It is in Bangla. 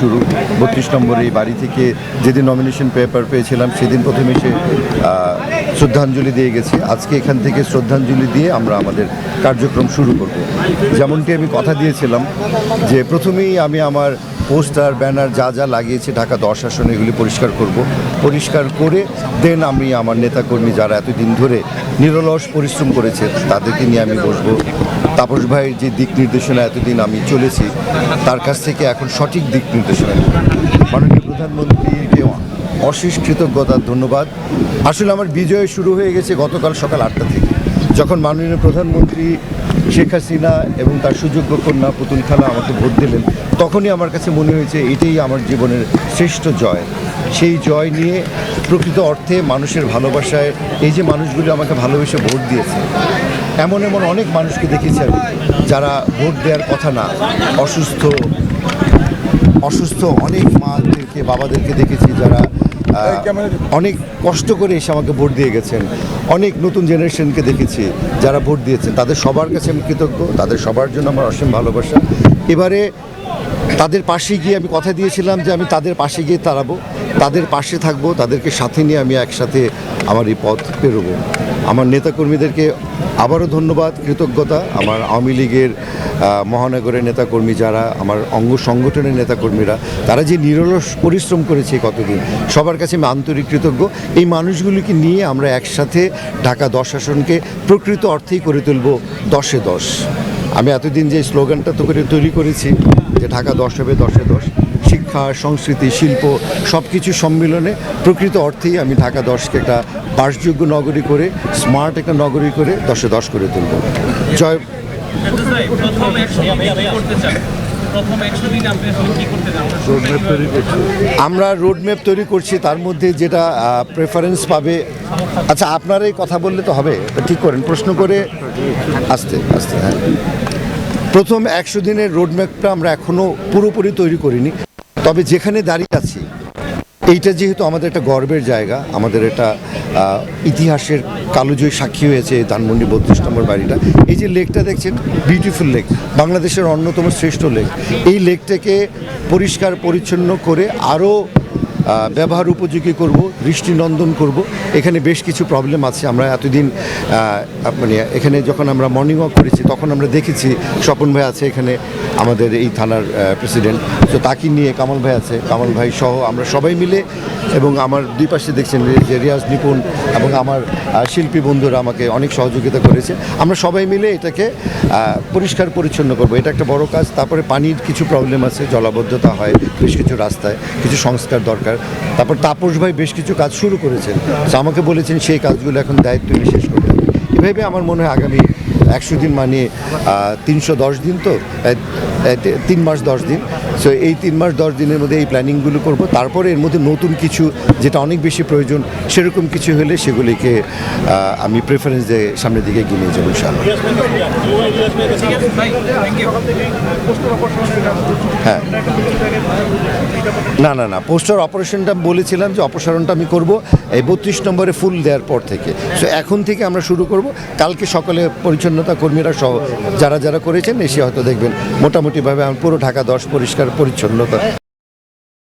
শুরু। বত্রিশ নম্বর এই বাড়ি থেকে যেদিন নমিনেশন পেপার পেয়েছিলাম, সেদিন প্রথমে সে শ্রদ্ধাঞ্জলি দিয়ে গেছি। আজকে এখান থেকে শ্রদ্ধাঞ্জলি দিয়ে আমরা আমাদের কার্যক্রম শুরু করব। যেমনটি আমি কথা দিয়েছিলাম যে প্রথমেই আমি আমার পোস্টার, ব্যানার যা যা লাগিয়েছে ঢাকা দশ আসনে এগুলি পরিষ্কার করব। পরিষ্কার করে দেন আমি আমার নেতাকর্মী যারা এতদিন ধরে নিরলস পরিশ্রম করেছে, তাদেরকে নিয়ে আমি বসবো। তাপস ভাইয়ের যে দিক নির্দেশনা এতদিন আমি চলেছি, তার কাছ থেকে এখন সঠিক দিক নির্দেশনা মাননীয় প্রধানমন্ত্রীকে অশেষ কৃতজ্ঞতার ধন্যবাদ। আসলে আমার বিজয় শুরু হয়ে গেছে গতকাল সকাল আটটা থেকে। যখন মাননীয় প্রধানমন্ত্রী শেখ হাসিনা এবং তার সুযোগ্য কন্যা পুতুল খালা আমাকে ভোট দিলেন, তখনই আমার কাছে মনে হয়েছে এটাই আমার জীবনের শ্রেষ্ঠ জয়। সেই জয় নিয়ে প্রকৃত অর্থে মানুষের ভালোবাসায় এই যে মানুষগুলি আমাকে ভালোবেসে ভোট দিয়েছে, এমন এমন অনেক মানুষকে দেখেছি আমি যারা ভোট দেওয়ার কথা না, অসুস্থ অসুস্থ অনেক মাদেরকে, বাবাদেরকে দেখেছি যারা অনেক কষ্ট করে এসে আমাকে ভোট দিয়ে গেছেন। অনেক নতুন জেনারেশনকে দেখেছি যারা ভোট দিয়েছেন। তাদের সবার কাছে আমি কৃতজ্ঞ, তাদের সবার জন্য আমার অসীম ভালোবাসা। এবারে তাদের পাশে গিয়ে আমি কথা দিয়েছিলাম যে আমি তাদের পাশে গিয়ে দাঁড়াবো তাদের পাশে থাকব, তাদেরকে সাথে নিয়ে আমি একসাথে আমার এই পথ পেরোবো। আমার নেতাকর্মীদেরকে আবারও ধন্যবাদ, কৃতজ্ঞতা। আমার আওয়ামী লীগের মহানগরের নেতাকর্মী যারা, আমার অঙ্গ সংগঠনের নেতাকর্মীরা, তারা যে নিরলস পরিশ্রম করেছে কতদিন, সবার কাছে আমি আন্তরিক কৃতজ্ঞ। এই মানুষগুলিকে নিয়ে আমরা একসাথে ঢাকা দশ আসনকে প্রকৃত অর্থেই করে তুলব দশে দশ। আমি এতদিন যে স্লোগানটা তো করে তৈরি করেছি যে ঢাকা দশ হবে, দশে দশ। শিক্ষা, সংস্কৃতি, শিল্প সব কিছু সম্মিলনে প্রকৃত অর্থেই আমি ঢাকা দশকে একটা বাসযোগ্য নগরী করে, স্মার্ট একটা নগরী করে দশে দশ করে তুলব। জয় আমরা রোডম্যাপ তৈরি করছি, তার মধ্যে যেটা প্রেফারেন্স পাবে। আচ্ছা আপনারাই কথা বললে তো হবে ঠিক করেন। প্রশ্ন করে আস্তে আস্তে হ্যাঁ। প্রথম একশো দিনের রোডম্যাপটা আমরা এখনও পুরোপুরি তৈরি করিনি। তবে যেখানে দাঁড়িয়ে আছি এইটা যেহেতু আমাদের একটা গর্বের জায়গা আমাদের আহ, ইতিহাসের কালোজয়ী সাক্ষী হয়েছে ধানমন্ডি বত্রিশ নম্বর বাড়িটা। এই যে লেকটা দেখছেন বিউটিফুল লেক বাংলাদেশের অন্যতম শ্রেষ্ঠ লেক এই লেকটাকে পরিষ্কার পরিচ্ছন্ন করে আরও ব্যবহার উপযোগী করব, দৃষ্টিনন্দন করব। এখানে বেশ কিছু প্রবলেম আছে। আমরা এতদিন মানে এখানে যখন আমরা মর্নিং ওয়াক করেছি, তখন আমরা দেখেছি স্বপন ভাই আছে এখানে, আমাদের এই থানার প্রেসিডেন্ট তো তাকে নিয়ে কামাল ভাই আছে, কামাল ভাই সহ আমরা সবাই মিলে এবং আমার দুই পাশে দেখছেন যে রিয়াজ নিপুণ এবং আমার শিল্পী বন্ধুরা আমাকে অনেক সহযোগিতা করেছে। আমরা সবাই মিলে এটাকে পরিষ্কার পরিচ্ছন্ন করব। এটা একটা বড় কাজ। তারপরে পানির কিছু প্রবলেম আছে, জলাবদ্ধতা হয়, বেশ কিছু রাস্তায় কিছু সংস্কার দরকার। তারপর তাপস ভাই বেশ কিছু কাজ শুরু করেছেন। আমাকে বলেছেন সেই কাজগুলো এখন দায়িত্ব নিয়ে শেষ করতে হবে। এভাবে আমার মনে হয় আগামী একশো দিন মানে তিনশো দশ দিন তো তিন মাস, দশ দিন। সো এই তিন মাস, দশ দিনের মধ্যে এই প্ল্যানিংগুলো করব। তারপরে এর মধ্যে নতুন কিছু যেটা অনেক বেশি প্রয়োজন, সেরকম কিছু হলে সেগুলিকে আমি প্রেফারেন্স দিয়ে সামনের দিকে এগিয়ে নিয়ে যাব হ্যাঁ। না না না পোস্টার অপারেশনটা বলেছিলাম যে অপসারণটা আমি করব। এই বত্রিশ নম্বরে ফুল দেওয়ার পর থেকে। সো এখন থেকে আমরা শুরু করব। কালকে সকালে পরিচ্ছন্নতা কর্মীরা সহ যারা যারা করেছেন, এসে হয়তো দেখবেন। মোটামুটিভাবে আমি পুরো ঢাকা দশ পরিষ্কার পরিচ্ছন্নতা